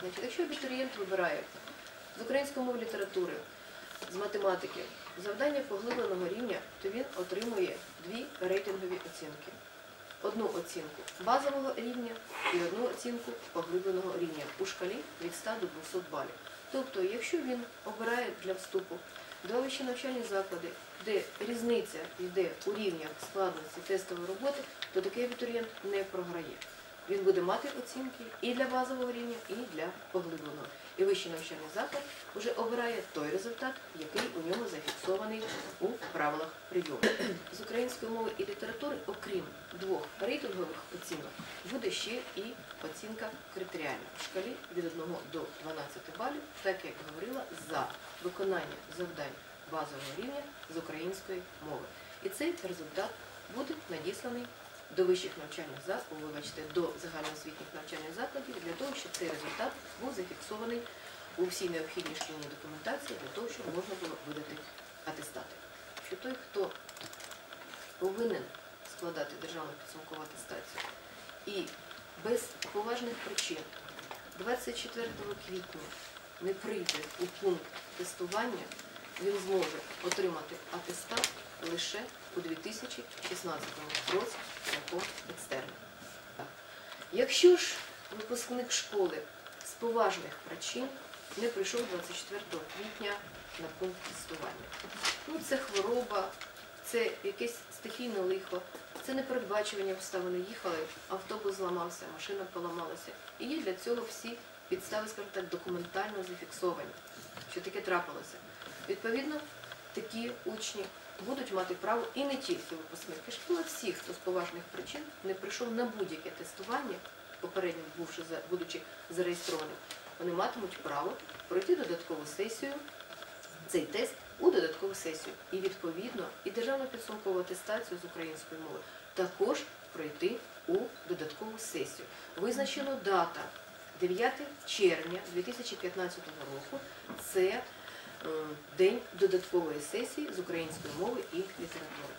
Значить, якщо абітурієнт вибирає з української мови літератури, з математики, завдання поглибленого рівня, то він отримує дві рейтингові оцінки. Одну оцінку базового рівня і одну оцінку поглибленого рівня у шкалі від 100 до 200 балів. Тобто, якщо він обирає для вступу два вищі навчальні заклади, де різниця йде у рівнях складності тестової роботи, то такий абітурієнт не програє. Він буде мати оцінки і для базового рівня, і для поглибленого. І вищий навчальний заклад вже обирає той результат, який у нього зафіксований у правилах прийому. З української мови і літератури, окрім двох рейтингових оцінок, буде ще і оцінка критеріальна в шкалі від 1 до 12 балів, так як говорила, за виконання завдань базового рівня з української мови. І цей результат буде надісланий до вищих навчальних закладів, вибачте, до загальноосвітніх навчальних закладів для того, щоб цей результат був зафіксований у всій необхідній шкільній документації для того, щоб можна було видати атестати. Що той, хто повинен складати державну підсумкову атестацію і без поважних причин 24 квітня не прийде у пункт тестування, він зможе отримати лише у 2016 році шляхом екстерном. Якщо ж випускник школи з поважних причин не прийшов 24 квітня на пункт тестування, ну це хвороба, це якесь стихійне лихо, це непередбачувані обставини. Їхали, автобус зламався, машина поламалася. І є для цього всі підстави, скажімо так, документально зафіксовані, що таке трапилося. Відповідно, такі учні будуть мати право і не тільки випускники школи, всі, хто з поважних причин не прийшов на будь-яке тестування, попередньо бувши будучи зареєстрованим, вони матимуть право пройти додаткову сесію, цей тест у додаткову сесію. І відповідно і державну підсумкову атестацію з української мови також пройти у додаткову сесію. Визначено дата 9 червня 2015 року. Це день додаткової сесії з української мови і літератури.